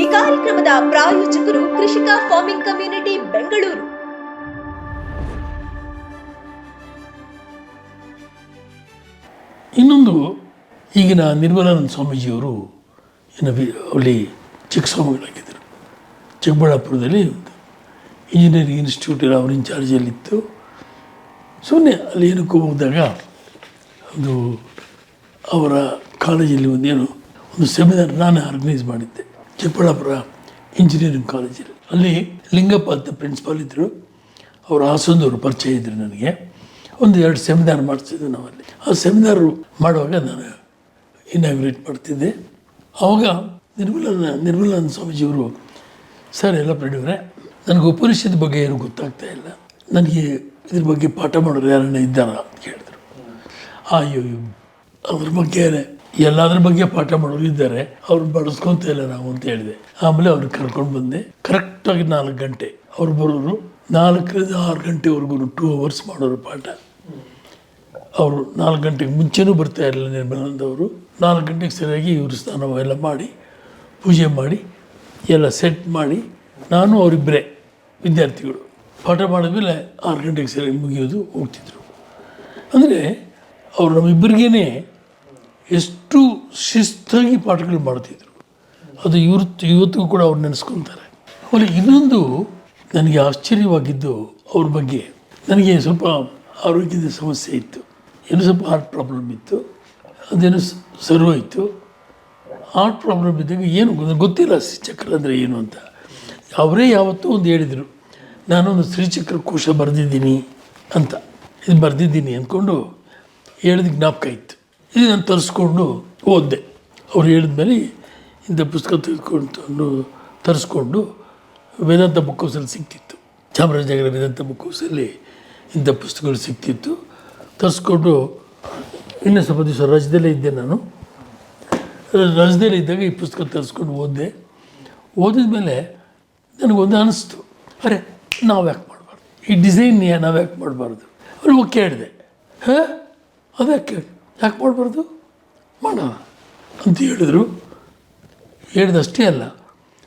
ಈ ಕಾರ್ಯಕ್ರಮದ ಪ್ರಾಯೋಜಕರು ಕೃಷಿಕ ಫಾರ್ಮಿಂಗ್ ಕಮ್ಯುನಿಟಿ ಬೆಂಗಳೂರು. ಇನ್ನೊಂದು ಈಗಿನ ನಿರ್ಮಲಾನಂದ ಸ್ವಾಮೀಜಿಯವರು ಏನು ಅಲ್ಲಿ ಚಿಕ್ಕ ಸ್ವಾಮಿಗಳಾಗಿದ್ದರು ಚಿಕ್ಕಬಳ್ಳಾಪುರದಲ್ಲಿ ಇಂಜಿನಿಯರಿಂಗ್ ಇನ್ಸ್ಟಿಟ್ಯೂಟ್ ಅವ್ರ ಇನ್ಚಾರ್ಜಲ್ಲಿತ್ತು ಸುಮ್ಮನೆ ಅಲ್ಲಿ ಏನಕ್ಕೂ ಹೋದಾಗ ಒಂದು ಅವರ ಕಾಲೇಜಲ್ಲಿ ಒಂದೇನು ಒಂದು ಸೆಮಿನಾರ್ ನಾನೇ ಆರ್ಗನೈಸ್ ಮಾಡಿದ್ದೆ. ಚಿಕ್ಕಬಳ್ಳಾಪುರ ಇಂಜಿನಿಯರಿಂಗ್ ಕಾಲೇಜಲ್ಲಿ ಅಲ್ಲಿ ಲಿಂಗಪ್ಪ ಅಂತ ಪ್ರಿನ್ಸಿಪಾಲ್ ಇದ್ದರು ಅವರು ಹಾಸನದವರು ಪರಿಚಯ ಇದ್ದರು ನನಗೆ. ಒಂದು ಎರಡು ಸೆಮಿನಾರ್ ಮಾಡಿಸಿದ್ವಿ ನಾವಲ್ಲಿ. ಆ ಸೆಮಿನಾರು ಮಾಡುವಾಗ ನಾನು ಇನಾಗ್ರೇಟ್ ಮಾಡ್ತಿದ್ದೆ. ಆವಾಗ ನಿರ್ಮಲನ ನಿರ್ಮಲಾನಂದ ಸ್ವಾಮೀಜಿಯವರು, ಸರ್, ಎಲ್ಲ ಪ್ರೇಡಿಯವರೇ ನನಗೆ ಉಪನಿಷತ್ ಬಗ್ಗೆ ಏನು ಗೊತ್ತಾಗ್ತಾ ಇಲ್ಲ. ನನಗೆ ಇದ್ರ ಬಗ್ಗೆ ಪಾಠ ಮಾಡೋರು ಯಾರನ್ನ ಇದ್ದಾರ ಅಂತ ಕೇಳಿದ್ರು. ಅಯ್ಯೋ ಅದ್ರ ಬಗ್ಗೆ ಎಲ್ಲದ್ರ ಬಗ್ಗೆ ಪಾಠ ಮಾಡೋರು ಇದ್ದಾರೆ, ಅವ್ರು ಬಡಿಸ್ಕೊಂತ ಇಲ್ಲ ನಾವು ಅಂತ ಹೇಳಿದೆ. ಆಮೇಲೆ ಅವ್ರಿಗೆ ಕರ್ಕೊಂಡು ಬಂದೆ. ಕರೆಕ್ಟಾಗಿ ನಾಲ್ಕು ಗಂಟೆ, ಅವ್ರು ಬರೋರು ನಾಲ್ಕರಿಂದ ಆರು ಗಂಟೆವರೆಗೂ ಟೂ ಅವರ್ಸ್ ಮಾಡೋರು ಪಾಠ. ಅವರು ನಾಲ್ಕು ಗಂಟೆಗೆ ಮುಂಚೆನೂ ಬರ್ತಾ ಇರಲಿಲ್ಲ ನಿರ್ಮಲಂದವರು ನಾಲ್ಕು ಗಂಟೆಗೆ ಸರಿಯಾಗಿ ಇವರು ಸ್ನಾನ ಎಲ್ಲ ಮಾಡಿ, ಪೂಜೆ ಮಾಡಿ, ಎಲ್ಲ ಸೆಟ್ ಮಾಡಿ, ನಾನು ಅವರಿಬ್ಬರೇ ವಿದ್ಯಾರ್ಥಿಗಳು. ಪಾಠ ಮಾಡಿದ್ಮೇಲೆ ಆರು ಗಂಟೆಗೆ ಸರಿ ಮುಗಿಯೋದು ಹೋಗ್ತಿದ್ರು. ಅಂದರೆ ಅವರು ನಮ್ಮಿಬ್ಬರಿಗೇ ಎಷ್ಟು ಶಿಸ್ತಾಗಿ ಪಾಠಗಳು ಮಾಡ್ತಿದ್ರು. ಅದು ಇವ್ರ ಇವತ್ತಿಗೂ ಕೂಡ ಅವ್ರು ನೆನೆಸ್ಕೊತಾರೆ. ಆಮೇಲೆ ಇನ್ನೊಂದು ನನಗೆ ಆಶ್ಚರ್ಯವಾಗಿದ್ದು ಅವ್ರ ಬಗ್ಗೆ. ನನಗೆ ಸ್ವಲ್ಪ ಆರೋಗ್ಯದ ಸಮಸ್ಯೆ ಇತ್ತು. ಏನು ಸ್ವಲ್ಪ ಹಾರ್ಟ್ ಪ್ರಾಬ್ಲಮ್ ಇತ್ತು. ಅದೇನು ಸರ್ವ್ ಇತ್ತು ಹಾರ್ಟ್ ಪ್ರಾಬ್ಲಮ್ ಇದ್ದಾಗ ಏನು ಗೊತ್ತ- ಗೊತ್ತಿಲ್ಲ ಚಕ್ರ ಅಂದರೆ ಏನು ಅಂತ. ಅವರೇ ಯಾವತ್ತೂ ಒಂದು ಹೇಳಿದರು. ನಾನೊಂದು ಶ್ರೀಚಕ್ರ ಕೋಶ ಬರೆದಿದ್ದೀನಿ ಅಂತ. ಇದು ಬರೆದಿದ್ದೀನಿ ಅಂದ್ಕೊಂಡು ಹೇಳಿದ ಜ್ಞಾಪಕ ಇತ್ತು. ಇದು ನಾನು ತರಿಸ್ಕೊಂಡು ಓದಿದೆ. ಅವ್ರು ಹೇಳಿದ್ಮೇಲೆ ಇಂಥ ಪುಸ್ತಕ ತೆಗೆದುಕೊಂಡು ತರಿಸ್ಕೊಂಡು ವೇದಾಂತ ಬುಕ್ ಹೌಸಲ್ಲಿ ಸಿಕ್ತಿತ್ತು ಚಾಮರಾಜನಗರ ವೇದಾಂತ ಬುಕ್ ಹೌಸಲ್ಲಿ ಇಂಥ ಪುಸ್ತಕಗಳು ಸಿಕ್ತಿತ್ತು ತರಿಸ್ಕೊಂಡು ಇನ್ನೂ ಸ್ವಲ್ಪ ದಿವಸ ರಜದಲ್ಲೇ ಇದ್ದೆ ನಾನು. ರಜದಲ್ಲಿ ಇದ್ದಾಗ ಈ ಪುಸ್ತಕ ತರಿಸ್ಕೊಂಡು ಓದಿದೆ. ಓದಿದ ಮೇಲೆ ನನಗೊಂದು ಅನ್ನಿಸ್ತು ಅರೆ ನಾವು ಯಾಕೆ ಮಾಡಬಾರ್ದು? ಈ ಡಿಸೈನ್ ನಾವು ಯಾಕೆ ಮಾಡಬಾರ್ದು? ಅವ್ರು ಕೇಳಿದೆ. ಹಾಂ? ಅದಕ್ಕೆ ಯಾಕೆ ಮಾಡಬಾರ್ದು? ಮಾಡೋಣ ಅಂತ ಹೇಳಿದರು. ಹೇಳಿದಷ್ಟೇ ಅಲ್ಲ,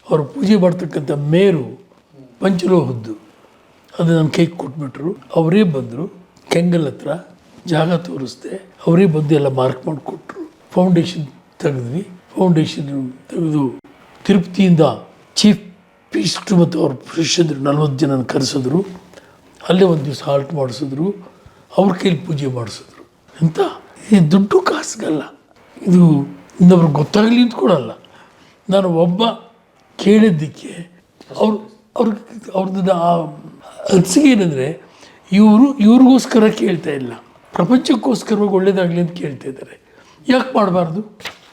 ಅವರು ಪೂಜೆ ಮಾಡ್ತಕ್ಕಂಥ ಮೇರು ಪಂಚಲೋಹದ್ದು, ಅದು ನನ್ನ ಕೈಗೆ ಕೊಟ್ಬಿಟ್ರು. ಅವರೇ ಬಂದರು, ಕೆಂಗಲ್ ಹತ್ರ ಜಾಗ ತೋರಿಸ್ದೆ, ಅವರೇ ಬಂದು ಎಲ್ಲ ಮಾರ್ಕ್ ಮಾಡಿಕೊಟ್ರು. ಫೌಂಡೇಶನ್ ತೆಗೆದ್ವಿ. ಫೌಂಡೇಶನ್ ತೆಗೆದು, ತಿರುಪತಿಯಿಂದ ಚೀಫ್ ಪೀಸ್ಟ್ರು ಮತ್ತು ಅವ್ರ ಶಿಷ್ಯಂದರು ನಲ್ವತ್ತು ಜನನ ಕರೆಸಿದ್ರು. ಅಲ್ಲೇ ಒಂದು ದಿವಸ ಹಾಲ್ಟ್ ಮಾಡಿಸಿದ್ರು. ಅವ್ರ ಕೈಲಿ ಪೂಜೆ ಮಾಡಿಸಿದ್ರು. ಎಂತ? ಈ ದುಡ್ಡು ಕಾಸಿಗಲ್ಲ. ಇದು ಇನ್ನೊಬ್ರಿಗೆ ಗೊತ್ತಾಗಲಿ ಅಂತ ಕೊಡಲ್ಲ ನಾನು ಒಬ್ಬ ಕೇಳಿದ್ದಕ್ಕೆ ಅವ್ರು, ಅವ್ರ, ಅವ್ರದ್ದು ಆ ಅನಿಸಿಕೆ ಏನಂದರೆ, ಇವರು, ಇವ್ರಿಗೋಸ್ಕರ ಕೇಳ್ತಾ ಇಲ್ಲ. ಪ್ರಪಂಚಕ್ಕೋಸ್ಕರವಾಗಿ ಒಳ್ಳೇದಾಗಲಿ ಅಂತ ಕೇಳ್ತಾ ಇದ್ದಾರೆ. ಯಾಕೆ ಮಾಡಬಾರ್ದು?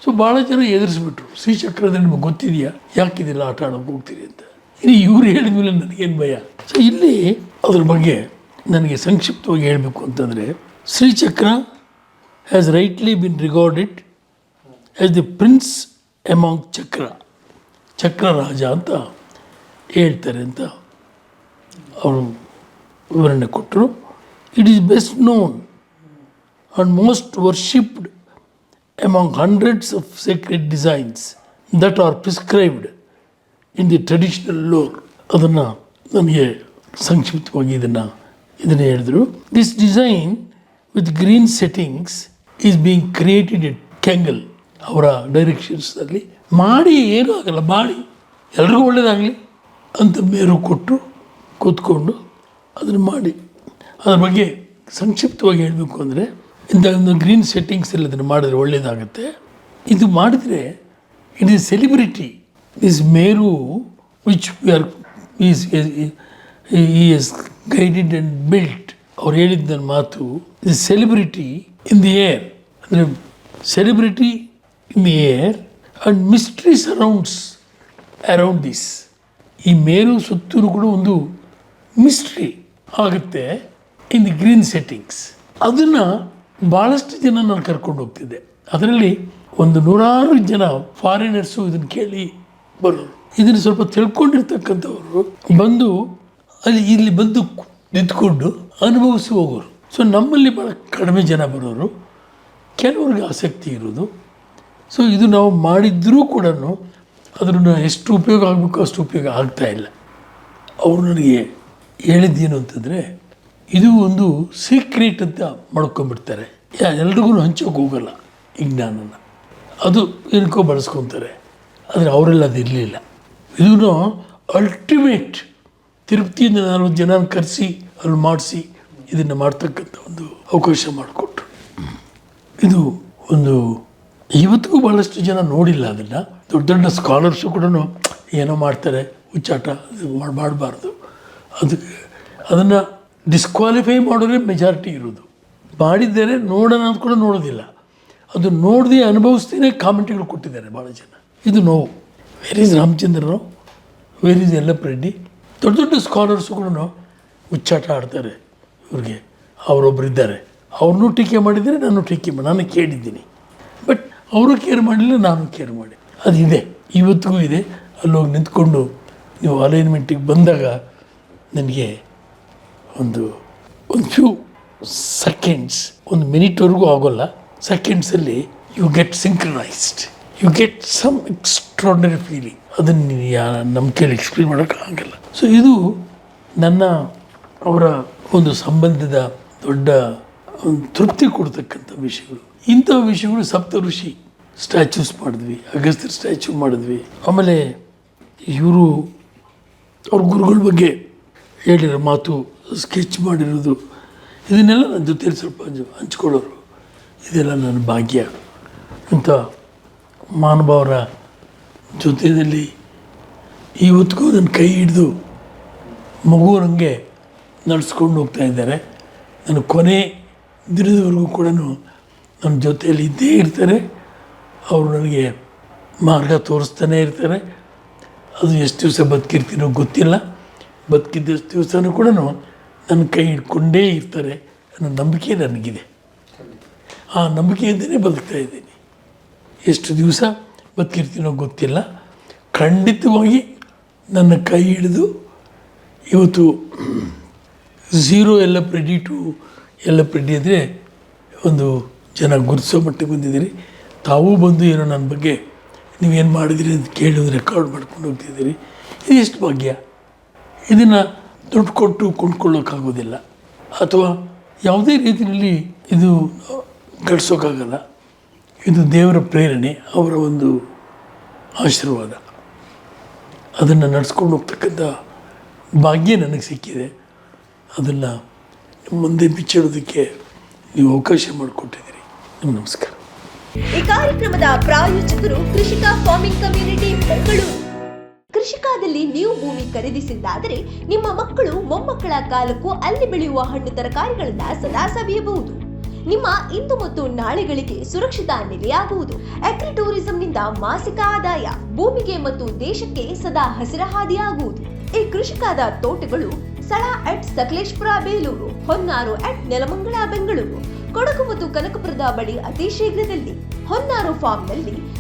ಸೊ ಭಾಳ ಜನ ಎದುರಿಸ್ಬಿಟ್ರು. ಶ್ರೀಚಕ್ರದ ನಿಮಗೆ ಗೊತ್ತಿದೆಯಾ? ಯಾಕಿದಿಲ್ಲ ಆಟ ಆಡೋಕೆ ಹೋಗ್ತೀರಿ ಅಂತ. ಇನ್ನು ಇವ್ರು ಹೇಳಿದ್ಮೇಲೆ ನನಗೇನು ಭಯ? ಸೊ ಇಲ್ಲಿ ಅದ್ರ ಬಗ್ಗೆ ನನಗೆ ಸಂಕ್ಷಿಪ್ತವಾಗಿ ಹೇಳಬೇಕು ಅಂತಂದರೆ, Srichakra has rightly been regarded as the prince among chakra chakra raja ಅಂತ ಹೇಳ್ತಾರೆ ಅಂತ ಅವರು ವಿವರಣೆ ಕೊಟ್ಟರು. It is best known and most worshipped among hundreds of secret designs that are prescribed in the traditional lore ಅದನ್ನು ನಮಗೆ ಸಂಕ್ಷಿಪ್ತವಾಗಿ ಇದನ್ನು ಇದನ್ನು ಹೇಳಿದರು. This design with green settings is being created it Kengal ಅವರ ಡೈರೆಕ್ಷನ್ಸ್ನಲ್ಲಿ ಮಾಡಿ ಏನೂ ಆಗಲ್ಲ, ಮಾಡಿ. ಎಲ್ರಿಗೂ ಒಳ್ಳೆಯದಾಗಲಿ ಅಂತ ಮೇರು ಕೊಟ್ಟು ಕೂತ್ಕೊಂಡು ಅದನ್ನು ಮಾಡಿ. ಅದ್ರ ಬಗ್ಗೆ ಸಂಕ್ಷಿಪ್ತವಾಗಿ ಹೇಳಬೇಕು ಅಂದರೆ, ಇಂಥ ಒಂದು ಗ್ರೀನ್ ಸೆಟ್ಟಿಂಗ್ಸಲ್ಲಿ ಅದನ್ನು ಮಾಡಿದ್ರೆ ಒಳ್ಳೆಯದಾಗುತ್ತೆ ಇದು ಮಾಡಿದರೆ it is celebrity this Meru which we are is is guided and built ಅವ್ರು ಹೇಳಿದ್ದ ಮಾತು the celebrity in the air ಅಂದರೆ celebrity in the air and mystery surrounds around this ಈ ಮೇರು ಸುತ್ತಲೂ ಕೂಡ ಒಂದು ಮಿಸ್ಟ್ರಿ ಆಗುತ್ತೆ ಇನ್ ದಿ ಗ್ರೀನ್ ಸೆಟ್ಟಿಂಗ್ಸ್ ಅದನ್ನು ಭಾಳಷ್ಟು ಜನ ನಾನು ಕರ್ಕೊಂಡು ಹೋಗ್ತಿದ್ದೆ. ಅದರಲ್ಲಿ ಒಂದು ನೂರಾರು ಜನ ಫಾರಿನರ್ಸು ಇದನ್ನು ಕೇಳಿ ಬರೋರು ಇದನ್ನು ಸ್ವಲ್ಪ ತಿಳ್ಕೊಂಡಿರ್ತಕ್ಕಂಥವರು ಬಂದು ಅಲ್ಲಿ ಇಲ್ಲಿ ಬಂದು ನಿಂತ್ಕೊಂಡು ಅನುಭವಿಸಿ ಹೋಗೋರು. ಸೊ ನಮ್ಮಲ್ಲಿ ಭಾಳ ಕಡಿಮೆ ಜನ ಬರೋರು. ಕೆಲವ್ರಿಗೆ ಆಸಕ್ತಿ ಇರೋದು. ಸೊ ಇದು ನಾವು ಮಾಡಿದ್ರೂ ಕೂಡ ಅದನ್ನು ಎಷ್ಟು ಉಪಯೋಗ ಆಗಬೇಕು ಅಷ್ಟು ಉಪಯೋಗ ಆಗ್ತಾಯಿಲ್ಲ ಇಲ್ಲ. ಅವರು ನನಗೆ ಹೇಳಿದ್ದೇನು ಅಂತಂದರೆ, ಇದು ಒಂದು ಸೀಕ್ರೆಟ್ ಅಂತ ಮಾಡ್ಕೊಂಡ್ಬಿಡ್ತಾರೆ. ಯಾ, ಎಲ್ರಿಗೂ ಹಂಚೋಕೆ ಹೋಗಲ್ಲ ಈ ಜ್ಞಾನನ. ಅದು ಏನಕ್ಕೋ ಬಳಸ್ಕೊತಾರೆ. ಆದರೆ ಅವರೆಲ್ಲ ಅದು ಇರಲಿಲ್ಲ. ಇದನ್ನು ಅಲ್ಟಿಮೇಟ್ ತಿರುಪತಿಯಿಂದ ನಾಲ್ವತ್ತು ಜನ ಕರೆಸಿ ಅಲ್ಲಿ ಮಾಡಿಸಿ ಇದನ್ನು ಮಾಡ್ತಕ್ಕಂಥ ಒಂದು ಅವಕಾಶ ಮಾಡಿಕೊಟ್ರು. ಇದು ಒಂದು ಇವತ್ತಿಗೂ ಭಾಳಷ್ಟು ಜನ ನೋಡಿಲ್ಲ ಅದನ್ನು. ದೊಡ್ಡ ದೊಡ್ಡ ಸ್ಕಾಲರ್ಸು ಕೂಡ ಏನೋ ಮಾಡ್ತಾರೆ, ಹುಚ್ಚಾಟ ಮಾಡಬಾರ್ದು. ಅದಕ್ಕೆ ಅದನ್ನು ಡಿಸ್ಕ್ವಾಲಿಫೈ ಮಾಡೋರೇ ಮೆಜಾರಿಟಿ ಇರೋದು. ಮಾಡಿದ್ದಾರೆ ನೋಡೋಣ ಅಂತ ಕೂಡ ನೋಡೋದಿಲ್ಲ. ಅದು ನೋಡದೆ ಅನುಭವಿಸ್ತೀನಿ ಕಾಮೆಂಟ್ಗಳು ಕೊಟ್ಟಿದ್ದಾರೆ ಭಾಳ ಜನ. ಇದು ನೋವು. Where is Ramachandra Rao where is Yallappa Reddy ದೊಡ್ಡ ದೊಡ್ಡ ಸ್ಕಾಲರ್ಸು ಕೂಡ ಹುಚ್ಚಾಟ ಆಡ್ತಾರೆ ಇವ್ರಿಗೆ. ಅವರೊಬ್ಬರು ಇದ್ದಾರೆ. ಅವ್ರನ್ನೂ ಟೀಕೆ ಮಾಡಿದರೆ ನಾನು ಟೀಕೆ ಮಾಡಿ ನಾನು ಕೇಳಿದ್ದೀನಿ ಬಟ್ ಅವರು ಕೇರ್ ಮಾಡಲಿಲ್ಲ ನಾನು ಕೇರ್ ಮಾಡಿ. ಅದಿದೆ. ಇವತ್ತಿಗೂ ಇದೆ. ಅಲ್ಲೋಗಿ ನಿಂತ್ಕೊಂಡು ನೀವು ಅಲೈನ್ಮೆಂಟಿಗೆ ಬಂದಾಗ ನನಗೆ ಒಂದು ಒಂದು ಫ್ಯೂ ಸೆಕೆಂಡ್ಸ್ ಒಂದು ಮಿನಿಟ್ವರೆಗೂ ಆಗೋಲ್ಲ. ಸೆಕೆಂಡ್ಸಲ್ಲಿ you get synchronised you get some extraordinary feeling ಅದನ್ನು ನೀನು ಯಾ ನಮ್ಮ ಎಕ್ಸ್ಪ್ಲೇನ್ ಮಾಡೋಕ್ಕಾಗಲ್ಲ ಸೊ ಇದು ನನ್ನ ಅವರ ಒಂದು ಸಂಬಂಧದ ದೊಡ್ಡ ತೃಪ್ತಿ ಕೊಡ್ತಕ್ಕಂಥ ವಿಷಯಗಳು. ಇಂಥ ವಿಷಯಗಳು ಸಪ್ತ ಋಷಿ ಸ್ಟ್ಯಾಚ್ಯೂಸ್ ಮಾಡಿದ್ವಿ ಅಗಸ್ತ್ಯ ಸ್ಟ್ಯಾಚ್ಯೂ ಮಾಡಿದ್ವಿ. ಆಮೇಲೆ ಇವರು ಅವ್ರ ಗುರುಗಳ ಬಗ್ಗೆ ಹೇಳಿರೋ ಮಾತು ಸ್ಕೆಚ್ ಮಾಡಿರೋದು, ಇದನ್ನೆಲ್ಲ ನನ್ನ ಜೊತೆಲಿ ಸ್ವಲ್ಪ ಹಂಚ್ಕೊಳ್ಳೋರು. ಇದೆಲ್ಲ ನನ್ನ ಭಾಗ್ಯ ಇಂಥ ಮಾನವರ ಜೊತೆಯಲ್ಲಿ ಇವತ್ತಿಗೂ ನನ್ನ ಕೈ ಹಿಡಿದು ಮಗುವರಂಗೆ ನಡೆಸ್ಕೊಂಡು ಹೋಗ್ತಾ ಇದ್ದಾರೆ. ನನ್ನ ಕೊನೆ ದಿನದವರೆಗೂ ಕೂಡ ನನ್ನ ಜೊತೆಯಲ್ಲಿ ಇದ್ದೇ ಇರ್ತಾರೆ. ಅವರು ನನಗೆ ಮಾರ್ಗ ತೋರಿಸ್ತಾನೆ ಇರ್ತಾರೆ. ಅದು ಎಷ್ಟು ದಿವಸ ಬದುಕಿರ್ತೀನೋ ಗೊತ್ತಿಲ್ಲ. ಬದುಕಿದ್ದಷ್ಟು ದಿವಸನೂ ಕೂಡ ನನ್ನ ಕೈ ಹಿಡ್ಕೊಂಡೇ ಇರ್ತಾರೆ ಅನ್ನೋ ನಂಬಿಕೆ ನನಗಿದೆ. ಆ ನಂಬಿಕೆಯಿಂದಲೇ ಬದುಕ್ತಾ ಇದ್ದೀನಿ. ಎಷ್ಟು ದಿವಸ ಬದುಕಿರ್ತೀನೋ ಗೊತ್ತಿಲ್ಲ. ಖಂಡಿತವಾಗಿ ನನ್ನ ಕೈ ಹಿಡಿದು ಇವತ್ತು ಝೀರೋ ಎಲ್ಲ ಪ್ರೆಡಿ ಟು ಎಲ್ಲ ಪ್ರೆಡಿ ಅಂದರೆ ಒಂದು ಜನ ಗುರುತಿಸೋ ಮಟ್ಟಿಗೆ ಬಂದಿದ್ದೀರಿ. ತಾವೂ ಬಂದು ಏನೋ ನನ್ನ ಬಗ್ಗೆ ನೀವೇನು ಮಾಡಿದಿರಿ ಅಂತ ಕೇಳಿ ರೆಕಾರ್ಡ್ ಮಾಡ್ಕೊಂಡು ಹೋಗ್ತಿದ್ದೀರಿ. ಇದು ಎಷ್ಟು ಭಾಗ್ಯ? ಇದನ್ನು ದುಡ್ಡು ಕೊಟ್ಟು ಕೊಂಡ್ಕೊಳ್ಳೋಕ್ಕಾಗೋದಿಲ್ಲ. ಅಥವಾ ಯಾವುದೇ ರೀತಿಯಲ್ಲಿ ಇದು ಗಳಿಸೋಕ್ಕಾಗಲ್ಲ. ಇದು ದೇವರ ಪ್ರೇರಣೆ, ಅವರ ಒಂದು ಆಶೀರ್ವಾದ. ಅದನ್ನು ನಡೆಸ್ಕೊಂಡು ಹೋಗ್ತಕ್ಕಂಥ ಭಾಗ್ಯ ನನಗೆ ಸಿಕ್ಕಿದೆ. ಅದನ್ನು ಮುಂದೆ ಬಿಚ್ಚಿಡೋದಕ್ಕೆ ನೀವು ಅವಕಾಶ ಮಾಡಿಕೊಟ್ಟಿದ್ದೀರಿ. ನಿಮ್ಗೆ ನಮಸ್ಕಾರ. ಈ ಕಾರ್ಯಕ್ರಮದ ಪ್ರಾಯೋಜಕರು ಕೃಷಿಕ ಫಾರ್ಮಿಂಗ್ ಕಮ್ಯುನಿಟಿ ಮಕ್ಕಳು ಕೃಷಿಕಾದಲ್ಲಿ ನೀವು ಭೂಮಿ ಖರೀದಿಸಿದ್ದಾದರೆ ನಿಮ್ಮ ಮಕ್ಕಳು ಮೊಮ್ಮಕ್ಕಳ ಕಾಲಕ್ಕೂ ಅಲ್ಲಿ ಬೆಳೆಯುವ ಹಣ್ಣು ತರಕಾರಿಗಳನ್ನ ಸದಾ ಸವಿಯಬಹುದು. ನಿಮ್ಮ ಇಂದು ಮತ್ತು ನಾಳೆಗಳಿಗೆ ಸುರಕ್ಷಿತ ನೆಲೆಯಾಗುವುದು. ಅಗ್ರಿ ಟೂರಿಸಂನಿಂದ ಮಾಸಿಕ ಆದಾಯ, ಭೂಮಿಗೆ ಮತ್ತು ದೇಶಕ್ಕೆ ಸದಾ ಹಸಿರ ಹಾದಿಯಾಗುವುದು ಈ ಕೃಷಿಕಾದ ತೋಟಗಳು ಸ್ಥಳ ಅಟ್ ಸಕಲೇಶ್ಪುರ, ಬೇಲೂರು, ಹೊನ್ನಾರು ಅಟ್ ನೆಲಮಂಗಳ ಬೆಂಗಳೂರು. ಕೊಡಗು ಮತ್ತು ಕನಕಪುರದ ಬಳಿ ಅತಿ ಶೀಘ್ರದಲ್ಲಿ ಹೊನ್ನಾರು ಫಾರ್ಮ್ನಲ್ಲಿ